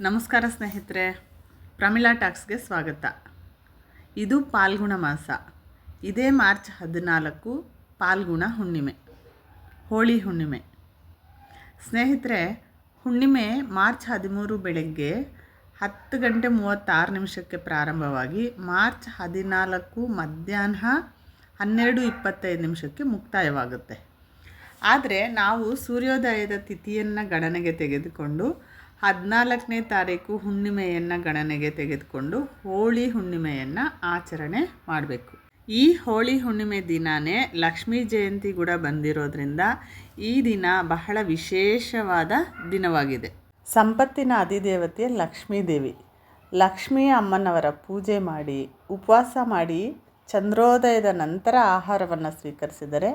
ನಮಸ್ಕಾರ ಸ್ನೇಹಿತರೆ, ಪ್ರಮಿಳಾ ಟಾಕ್ಸ್ಗೆ ಸ್ವಾಗತ. ಇದು ಪಾಲ್ಗುಣ ಮಾಸ. ಇದೇ ಮಾರ್ಚ್ ಹದಿನಾಲ್ಕು, ಪಾಲ್ಗುಣ ಹುಣ್ಣಿಮೆ, ಹೋಳಿ ಹುಣ್ಣಿಮೆ. ಸ್ನೇಹಿತರೆ, ಹುಣ್ಣಿಮೆ ಮಾರ್ಚ್ ಹದಿಮೂರು ಬೆಳಗ್ಗೆ ಹತ್ತು ಗಂಟೆ ಮೂವತ್ತಾರು ನಿಮಿಷಕ್ಕೆ ಪ್ರಾರಂಭವಾಗಿ ಮಾರ್ಚ್ ಹದಿನಾಲ್ಕು ಮಧ್ಯಾಹ್ನ ಹನ್ನೆರಡು ಇಪ್ಪತ್ತೈದು ನಿಮಿಷಕ್ಕೆ ಮುಕ್ತಾಯವಾಗುತ್ತೆ. ಆದರೆ ನಾವು ಸೂರ್ಯೋದಯದ ತಿಥಿಯನ್ನು ಗಣನೆಗೆ ತೆಗೆದುಕೊಂಡು ಹದಿನಾಲ್ಕನೇ ತಾರೀಕು ಹುಣ್ಣಿಮೆಯನ್ನು ಗಣನೆಗೆ ತೆಗೆದುಕೊಂಡು ಹೋಳಿ ಹುಣ್ಣಿಮೆಯನ್ನು ಆಚರಣೆ ಮಾಡಬೇಕು. ಈ ಹೋಳಿ ಹುಣ್ಣಿಮೆ ದಿನವೇ ಲಕ್ಷ್ಮೀ ಜಯಂತಿ ಕೂಡ ಬಂದಿರೋದ್ರಿಂದ ಈ ದಿನ ಬಹಳ ವಿಶೇಷವಾದ ದಿನವಾಗಿದೆ. ಸಂಪತ್ತಿನ ಅಧಿದೇವತೆ ಲಕ್ಷ್ಮೀ ದೇವಿ. ಲಕ್ಷ್ಮೀ ಅಮ್ಮನವರ ಪೂಜೆ ಮಾಡಿ, ಉಪವಾಸ ಮಾಡಿ, ಚಂದ್ರೋದಯದ ನಂತರ ಆಹಾರವನ್ನು ಸ್ವೀಕರಿಸಿದರೆ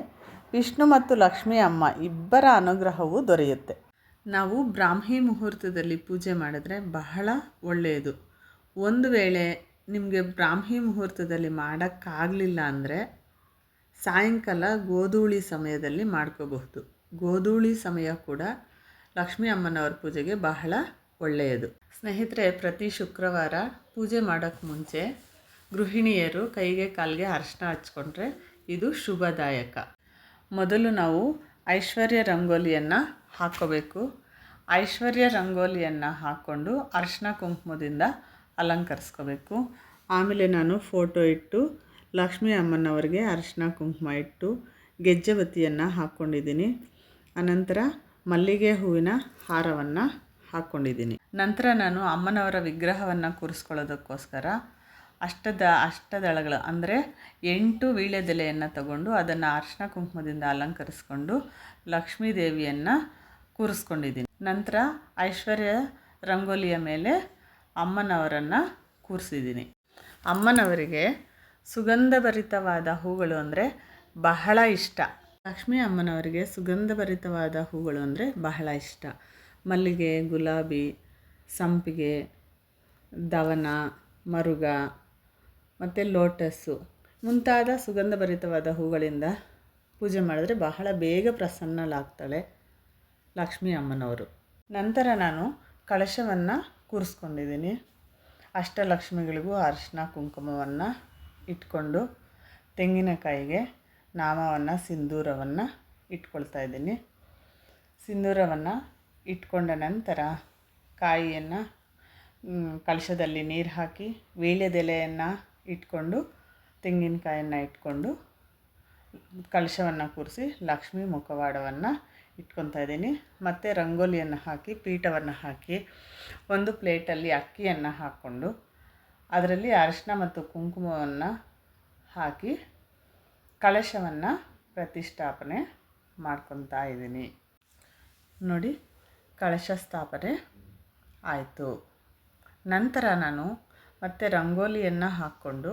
ವಿಷ್ಣು ಮತ್ತು ಲಕ್ಷ್ಮೀ ಅಮ್ಮ ಇಬ್ಬರ ಅನುಗ್ರಹವೂ ದೊರೆಯುತ್ತೆ. ನಾವು ಬ್ರಾಹ್ಮಿ ಮುಹೂರ್ತದಲ್ಲಿ ಪೂಜೆ ಮಾಡಿದ್ರೆ ಬಹಳ ಒಳ್ಳೆಯದು. ಒಂದು ವೇಳೆ ನಿಮಗೆ ಬ್ರಾಹ್ಮಿ ಮುಹೂರ್ತದಲ್ಲಿ ಮಾಡೋಕ್ಕಾಗಲಿಲ್ಲ ಅಂದರೆ ಸಾಯಂಕಾಲ ಗೋಧೂಳಿ ಸಮಯದಲ್ಲಿ ಮಾಡ್ಕೋಬಹುದು. ಗೋಧೂಳಿ ಸಮಯ ಕೂಡ ಲಕ್ಷ್ಮೀ ಅಮ್ಮನವರ ಪೂಜೆಗೆ ಬಹಳ ಒಳ್ಳೆಯದು. ಸ್ನೇಹಿತರೆ, ಪ್ರತಿ ಶುಕ್ರವಾರ ಪೂಜೆ ಮಾಡೋಕ್ಕೆ ಮುಂಚೆ ಗೃಹಿಣಿಯರು ಕೈಗೆ ಕಾಲಿಗೆ ಅರ್ಶನ ಹಚ್ಕೊಂಡ್ರೆ ಇದು ಶುಭದಾಯಕ. ಮೊದಲು ನಾವು ಐಶ್ವರ್ಯ ರಂಗೋಲಿಯನ್ನು ಹಾಕ್ಕೋಬೇಕು ಐಶ್ವರ್ಯ ರಂಗೋಲಿಯನ್ನು ಹಾಕ್ಕೊಂಡು ಅರಿಶಿನ ಕುಂಕುಮದಿಂದ ಅಲಂಕರಿಸ್ಕೋಬೇಕು. ಆಮೇಲೆ ನಾನು ಫೋಟೋ ಇಟ್ಟು ಲಕ್ಷ್ಮೀ ಅಮ್ಮನವರಿಗೆ ಅರಿಶಿನ ಕುಂಕುಮ ಇಟ್ಟು ಗೆಜ್ಜೆಬತ್ತಿಯನ್ನು ಹಾಕ್ಕೊಂಡಿದ್ದೀನಿ. ಅನಂತರ ಮಲ್ಲಿಗೆ ಹೂವಿನ ಹಾರವನ್ನು ಹಾಕ್ಕೊಂಡಿದ್ದೀನಿ. ನಂತರ ನಾನು ಅಮ್ಮನವರ ವಿಗ್ರಹವನ್ನು ಕೂರಿಸ್ಕೊಳ್ಳೋದಕ್ಕೋಸ್ಕರ ಅಷ್ಟದ ಅಷ್ಟದಳಗಳು ಅಂದರೆ ಎಂಟು ವೀಳ್ಯದೆಲೆಯನ್ನು ತಗೊಂಡು ಅದನ್ನು ಅರಿಶಿನ ಕುಂಕುಮದಿಂದ ಅಲಂಕರಿಸ್ಕೊಂಡು ಲಕ್ಷ್ಮೀ ದೇವಿಯನ್ನು ಕೂರಿಸ್ಕೊಂಡಿದ್ದೀನಿ. ನಂತರ ಐಶ್ವರ್ಯ ರಂಗೋಲಿಯ ಮೇಲೆ ಅಮ್ಮನವರನ್ನು ಕೂರಿಸಿದ್ದೀನಿ. ಅಮ್ಮನವರಿಗೆ ಸುಗಂಧಭರಿತವಾದ ಹೂಗಳು ಅಂದರೆ ಬಹಳ ಇಷ್ಟ. ಲಕ್ಷ್ಮೀ ಅಮ್ಮನವರಿಗೆ ಸುಗಂಧಭರಿತವಾದ ಹೂಗಳು ಅಂದರೆ ಬಹಳ ಇಷ್ಟ. ಮಲ್ಲಿಗೆ, ಗುಲಾಬಿ, ಸಂಪಿಗೆ, ದವನ, ಮರುಗ ಮತ್ತು ಲೋಟಸ್ಸು. ಮುಂತಾದ ಸುಗಂಧಭರಿತವಾದ ಹೂಗಳಿಂದ ಪೂಜೆ ಮಾಡಿದ್ರೆ ಬಹಳ ಬೇಗ ಪ್ರಸನ್ನಳಾಗ್ತಾಳೆ. ಲಕ್ಷ್ಮೀ ಅಮ್ಮನವರು. ನಂತರ ನಾನು ಕಳಶವನ್ನು ಕೂರಿಸ್ಕೊಂಡಿದ್ದೀನಿ. ಅಷ್ಟಲಕ್ಷ್ಮಿಗಳಿಗೂ ಅರಿಶಿನ, ಕುಂಕುಮವನ್ನು ಇಟ್ಕೊಂಡು ತೆಂಗಿನಕಾಯಿಗೆ ನಾಮವನ್ನು, ಸಿಂಧೂರವನ್ನು ಇಟ್ಕೊಳ್ತಾ ಇದ್ದೀನಿ. ಸಿಂಧೂರವನ್ನು ಇಟ್ಕೊಂಡ ನಂತರ ಕಾಯಿಯನ್ನು ಕಲಶದಲ್ಲಿ ನೀರು ಹಾಕಿ ವೀಳ್ಯದೆಲೆಯನ್ನು ಇಟ್ಕೊಂಡು ತೆಂಗಿನಕಾಯನ್ನು ಇಟ್ಕೊಂಡು ಕಳಶವನ್ನು ಕೂರಿಸಿ ಲಕ್ಷ್ಮೀ ಮುಖವಾಡವನ್ನು ಇಟ್ಕೊತಾ ಇದ್ದೀನಿ. ಮತ್ತು ರಂಗೋಲಿಯನ್ನು ಹಾಕಿ, ಪೀಠವನ್ನು ಹಾಕಿ, ಒಂದು ಪ್ಲೇಟಲ್ಲಿ ಅಕ್ಕಿಯನ್ನು ಹಾಕ್ಕೊಂಡು, ಅದರಲ್ಲಿ ಅರಿಶಿನ ಮತ್ತು ಕುಂಕುಮವನ್ನು ಹಾಕಿ, ಕಳಶವನ್ನು ಪ್ರತಿಷ್ಠಾಪನೆ ಮಾಡ್ಕೊತಾ ಇದ್ದೀನಿ. ನೋಡಿ, ಕಳಶ ಸ್ಥಾಪನೆ ಆಯಿತು. ನಂತರ ನಾನು ಮತ್ತೆ ರಂಗೋಲಿಯನ್ನು ಹಾಕ್ಕೊಂಡು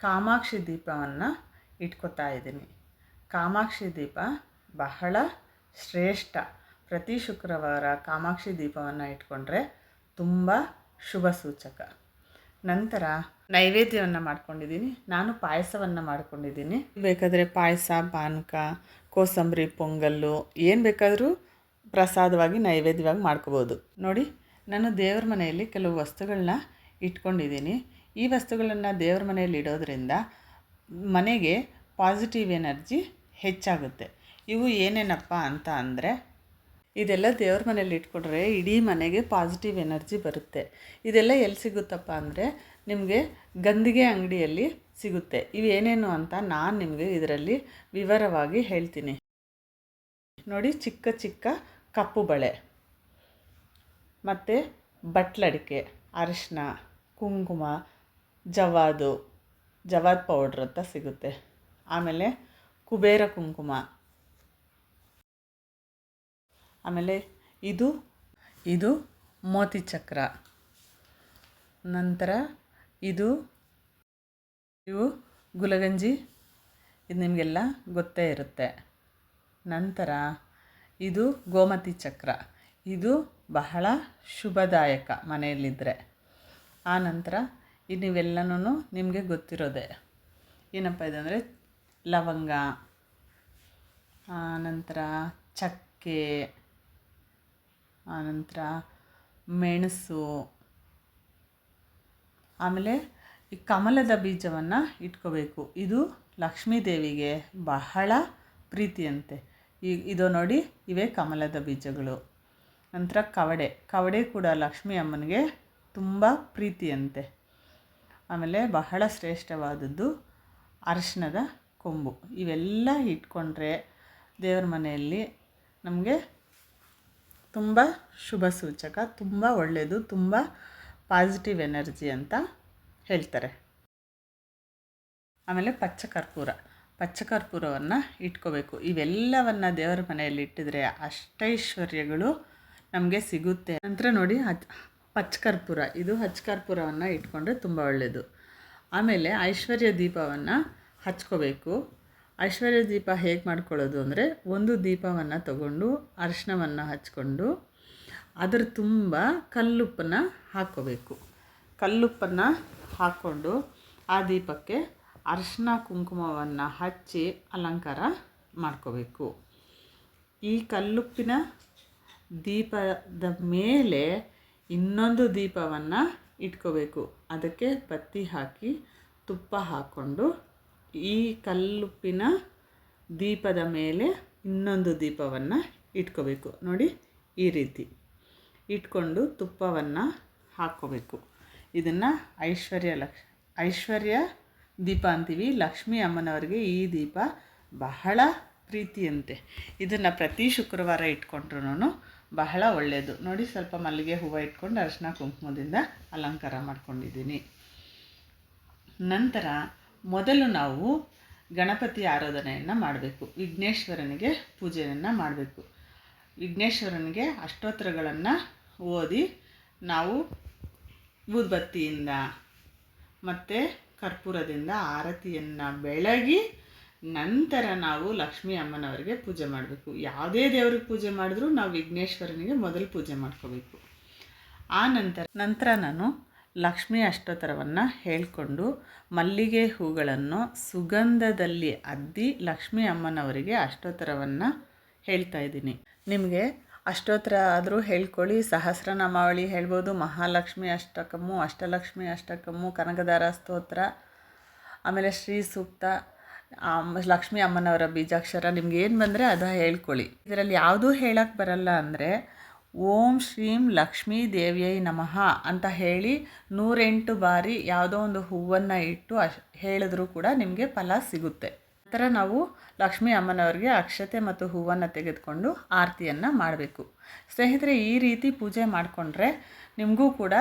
ಕಾಮಾಕ್ಷಿ ದೀಪವನ್ನು ಇಟ್ಕೊತಾ ಇದ್ದೀನಿ. ಕಾಮಾಕ್ಷಿ ದೀಪ ಬಹಳ ಶ್ರೇಷ್ಠ. ಪ್ರತಿ ಶುಕ್ರವಾರ ಕಾಮಾಕ್ಷಿ ದೀಪವನ್ನು ಇಟ್ಕೊಂಡ್ರೆ ತುಂಬ ಶುಭ ಸೂಚಕ. ನಂತರ ನೈವೇದ್ಯವನ್ನು ಮಾಡ್ಕೊಂಡಿದ್ದೀನಿ. ನಾನು ಪಾಯಸವನ್ನು ಮಾಡ್ಕೊಂಡಿದ್ದೀನಿ. ಬೇಕಾದರೆ ಪಾಯಸ, ಪಾನಕ, ಕೋಸಂಬರಿ, ಪೊಂಗಲ್ಲು, ಏನು ಬೇಕಾದರೂ ಪ್ರಸಾದವಾಗಿ, ನೈವೇದ್ಯವಾಗಿ ಮಾಡ್ಕೋಬೋದು. ನೋಡಿ, ನಾನು ದೇವ್ರ ಮನೆಯಲ್ಲಿ ಕೆಲವು ವಸ್ತುಗಳನ್ನ ಇಟ್ಕೊಂಡಿದ್ದೀನಿ. ಈ ವಸ್ತುಗಳನ್ನು ದೇವ್ರ ಮನೆಯಲ್ಲಿ ಇಡೋದ್ರಿಂದ ಮನೆಗೆ ಪಾಸಿಟಿವ್ ಎನರ್ಜಿ ಹೆಚ್ಚಾಗುತ್ತೆ. ಇವು ಏನೇನಪ್ಪ ಅಂತ ಅಂದರೆ, ಇದೆಲ್ಲ ದೇವ್ರ ಮನೇಲಿ ಇಟ್ಕೊಂಡ್ರೆ ಇಡೀ ಮನೆಗೆ ಪಾಸಿಟಿವ್ ಎನರ್ಜಿ ಬರುತ್ತೆ. ಇದೆಲ್ಲ ಎಲ್ಲಿ ಸಿಗುತ್ತಪ್ಪ ಅಂದರೆ, ನಿಮಗೆ ಗಂದಿಗೆ ಅಂಗಡಿಯಲ್ಲಿ ಸಿಗುತ್ತೆ. ಇವೇನೇನು ಅಂತ ನಾನು ನಿಮಗೆ ಇದರಲ್ಲಿ ವಿವರವಾಗಿ ಹೇಳ್ತೀನಿ. ನೋಡಿ, ಚಿಕ್ಕ ಚಿಕ್ಕ ಕಪ್ಪು ಬಳೆ, ಮತ್ತು ಬಟ್ಲಡಿಕೆ ಅರಿಶಿನ ಕುಂಕುಮ, ಜವಾದು, ಜವಾದ್ ಪೌಡ್ರ್ ಅಂತ ಸಿಗುತ್ತೆ. ಆಮೇಲೆ ಕುಬೇರ ಕುಂಕುಮ. ಆಮೇಲೆ ಇದು ಇದು ಮೋತಿ ಚಕ್ರ. ನಂತರ ಇದು, ಇವು ಗುಲಗಂಜಿ. ಇದು ನಿಮಗೆಲ್ಲ ಗೊತ್ತೇ ಇರುತ್ತೆ. ನಂತರ ಇದು ಗೋಮತಿ ಚಕ್ರ. ಇದು ಬಹಳ ಶುಭದಾಯಕ ಮನೆಯಲ್ಲಿದ್ದರೆ ಆ ನಂತರ ಇದು ನೀವೆಲ್ಲನೂ ನಿಮಗೆ ಗೊತ್ತಿರೋದೆ. ಏನಪ್ಪ ಇದಂದರೆ ಲವಂಗ ಆನಂತರ ಚಕ್ಕೆ ಆನಂತರ ಮೆಣಸು, ಆಮೇಲೆ ಈ ಕಮಲದ ಬೀಜವನ್ನು ಇಟ್ಕೋಬೇಕು. ಇದು ಲಕ್ಷ್ಮೀ ದೇವಿಗೆ ಬಹಳ ಪ್ರೀತಿಯಂತೆ. ಈ, ಇದು ನೋಡಿ, ಇವೇ ಕಮಲದ ಬೀಜಗಳು. ನಂತರ ಕವಡೆ. ಕವಡೆ ಕೂಡ ಲಕ್ಷ್ಮೀ ಅಮ್ಮನಿಗೆ ತುಂಬ ಪ್ರೀತಿಯಂತೆ. ಆಮೇಲೆ ಬಹಳ ಶ್ರೇಷ್ಠವಾದದ್ದು ಅರಿಶಿಣದ ಕೊಂಬು. ಇವೆಲ್ಲ ಇಟ್ಕೊಂಡ್ರೆ ದೇವ್ರ ಮನೆಯಲ್ಲಿ ನಮಗೆ ತುಂಬ ಶುಭ ಸೂಚಕ, ತುಂಬ ಒಳ್ಳೆಯದು, ತುಂಬ ಪಾಸಿಟಿವ್ ಎನರ್ಜಿ ಅಂತ ಹೇಳ್ತಾರೆ. ಆಮೇಲೆ ಪಚ್ಚ ಕರ್ಪೂರ ಪಚ್ಚ ಕರ್ಪೂರವನ್ನು ಇಟ್ಕೋಬೇಕು. ಇವೆಲ್ಲವನ್ನು ದೇವರ ಮನೆಯಲ್ಲಿ ಇಟ್ಟಿದ್ರೆ ಅಷ್ಟೈಶ್ವರ್ಯಗಳು ನಮಗೆ ಸಿಗುತ್ತೆ. ನಂತರ ನೋಡಿ, ಹಚ್, ಪಚ್ಚಕರ್ಪೂರ. ಇದು ಹಚ್ಚ ಕರ್ಪೂರವನ್ನು ಇಟ್ಕೊಂಡ್ರೆ ತುಂಬ ಒಳ್ಳೆಯದು. ಆಮೇಲೆ ಐಶ್ವರ್ಯ ದೀಪವನ್ನು ಹಚ್ಕೋಬೇಕು. ಐಶ್ವರ್ಯ ದೀಪ ಹೇಗೆ ಮಾಡ್ಕೊಳ್ಳೋದು ಅಂದರೆ ಒಂದು ದೀಪವನ್ನು ತಗೊಂಡು ಅರಿಶಿಣವನ್ನು ಹಚ್ಕೊಂಡು, ಅದರ ತುಂಬ ಕಲ್ಲುಪ್ಪನ್ನು ಹಾಕೋಬೇಕು ಕಲ್ಲುಪ್ಪನ್ನು ಹಾಕ್ಕೊಂಡು ಆ ದೀಪಕ್ಕೆ ಅರಿಶಿನ ಕುಂಕುಮವನ್ನು ಹಚ್ಚಿ ಅಲಂಕಾರ ಮಾಡ್ಕೋಬೇಕು. ಈ ಕಲ್ಲುಪ್ಪಿನ ದೀಪದ ಮೇಲೆ ಇನ್ನೊಂದು ದೀಪವನ್ನು ಇಟ್ಕೋಬೇಕು. ಅದಕ್ಕೆ ಬತ್ತಿ ಹಾಕಿ ತುಪ್ಪ ಹಾಕ್ಕೊಂಡು ಈ ಕಲ್ಲುಪ್ಪಿನ ದೀಪದ ಮೇಲೆ ಇನ್ನೊಂದು ದೀಪವನ್ನು ಇಟ್ಕೋಬೇಕು. ನೋಡಿ, ಈ ರೀತಿ ಇಟ್ಕೊಂಡು ತುಪ್ಪವನ್ನು ಹಾಕ್ಕೋಬೇಕು. ಇದನ್ನು ಐಶ್ವರ್ಯ ಲಕ್ಷ, ಐಶ್ವರ್ಯ ದೀಪ ಅಂತೀವಿ. ಲಕ್ಷ್ಮೀ ಅಮ್ಮನವರಿಗೆ ಈ ದೀಪ ಬಹಳ ಪ್ರೀತಿಯಂತೆ. ಇದನ್ನು ಪ್ರತಿ ಶುಕ್ರವಾರ ಇಟ್ಕೊಂಡ್ರೂ ಬಹಳ ಒಳ್ಳೆಯದು ನೋಡಿ, ಸ್ವಲ್ಪ ಮಲ್ಲಿಗೆ ಹೂವು ಇಟ್ಕೊಂಡು ಅರಿಶಿನ ಕುಂಕುಮದಿಂದ ಅಲಂಕಾರ ಮಾಡ್ಕೊಂಡಿದ್ದೀನಿ. ನಂತರ ಮೊದಲು ನಾವು ಗಣಪತಿ ಆರಾಧನೆಯನ್ನು ಮಾಡಬೇಕು. ವಿಘ್ನೇಶ್ವರನಿಗೆ ಪೂಜೆಯನ್ನು ಮಾಡಬೇಕು. ವಿಘ್ನೇಶ್ವರನಿಗೆ ಅಷ್ಟೋತ್ತರಗಳನ್ನು ಓದಿ ನಾವು ಊದ್ಬತ್ತಿಯಿಂದ ಮತ್ತು ಕರ್ಪೂರದಿಂದ ಆರತಿಯನ್ನು ಬೆಳಗಿ ನಂತರ ನಾವು ಲಕ್ಷ್ಮೀ ಅಮ್ಮನವರಿಗೆ ಪೂಜೆ ಮಾಡಬೇಕು. ಯಾವುದೇ ದೇವ್ರಿಗೆ ಪೂಜೆ ಮಾಡಿದ್ರೂ ನಾವು ವಿಘ್ನೇಶ್ವರನಿಗೆ ಮೊದಲು ಪೂಜೆ ಮಾಡ್ಕೋಬೇಕು. ಆ ನಂತರ ನಂತರ ನಾನು ಲಕ್ಷ್ಮೀ ಅಷ್ಟೋತ್ತರವನ್ನು ಹೇಳಿಕೊಂಡು ಮಲ್ಲಿಗೆ ಹೂಗಳನ್ನು ಸುಗಂಧದಲ್ಲಿ ಅದ್ದಿ ಲಕ್ಷ್ಮಿ ಅಮ್ಮನವರಿಗೆ ಅಷ್ಟೋತ್ತರವನ್ನು ಹೇಳ್ತಾ ಇದ್ದೀನಿ. ನಿಮಗೆ ಅಷ್ಟೋತ್ತರ ಆದರೂ ಹೇಳ್ಕೊಳ್ಳಿ. ಸಹಸ್ರನಾಮಾವಳಿ ಹೇಳ್ಬೋದು. ಮಹಾಲಕ್ಷ್ಮಿ ಅಷ್ಟಕಮ್ಮು, ಅಷ್ಟಲಕ್ಷ್ಮಿ ಅಷ್ಟಕಮ್ಮು, ಕನಕದಾರ ಸ್ತೋತ್ರ, ಆಮೇಲೆ ಶ್ರೀ ಸೂಕ್ತ ಲಕ್ಷ್ಮೀ ಅಮ್ಮನವರ ಬೀಜಾಕ್ಷರ, ನಿಮ್ಗೆ ಏನು ಬಂದರೆ ಅದು ಹೇಳ್ಕೊಳ್ಳಿ. ಇದರಲ್ಲಿ ಯಾವುದೂ ಹೇಳಕ್ಕೆ ಬರಲ್ಲ ಅಂದರೆ ಓಂ ಶ್ರೀಂ ಲಕ್ಷ್ಮೀ ದೇವಿಯೈ ನಮಃ ಅಂತ ಹೇಳಿ ನೂರೆಂಟು ಬಾರಿ ಯಾವುದೋ ಒಂದು ಹೂವನ್ನು ಇಟ್ಟು ಅಶ್ ಹೇಳಿದ್ರೂ ಕೂಡ ನಿಮಗೆ ಫಲ ಸಿಗುತ್ತೆ. ನಂತರ ನಾವು ಲಕ್ಷ್ಮೀ ಅಮ್ಮನವರಿಗೆ ಅಕ್ಷತೆ ಮತ್ತು ಹೂವನ್ನು ತೆಗೆದುಕೊಂಡು ಆರತಿಯನ್ನು ಮಾಡಬೇಕು. ಸ್ನೇಹಿತರೆ, ಈ ರೀತಿ ಪೂಜೆ ಮಾಡಿಕೊಂಡ್ರೆ ನಿಮಗೂ ಕೂಡ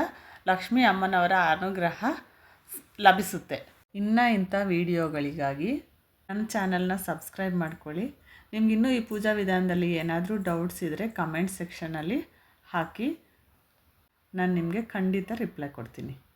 ಲಕ್ಷ್ಮೀ ಅಮ್ಮನವರ ಅನುಗ್ರಹ ಲಭಿಸುತ್ತೆ. ಇನ್ನು ಇಂಥ ವಿಡಿಯೋಗಳಿಗಾಗಿ ನನ್ನ ಚಾನಲ್ನ ಸಬ್ಸ್ಕ್ರೈಬ್ ಮಾಡ್ಕೊಳ್ಳಿ. ನಿಮಗಿನ್ನೂ ಈ ಪೂಜಾ ವಿಧಾನದಲ್ಲಿ ಏನಾದರೂ ಡೌಟ್ಸ್ ಇದ್ದರೆ ಕಮೆಂಟ್ ಸೆಕ್ಷನಲ್ಲಿ ಹಾಕಿ. ನಾನು ನಿಮಗೆ ಖಂಡಿತ ರಿಪ್ಲೈ ಕೊಡ್ತೀನಿ.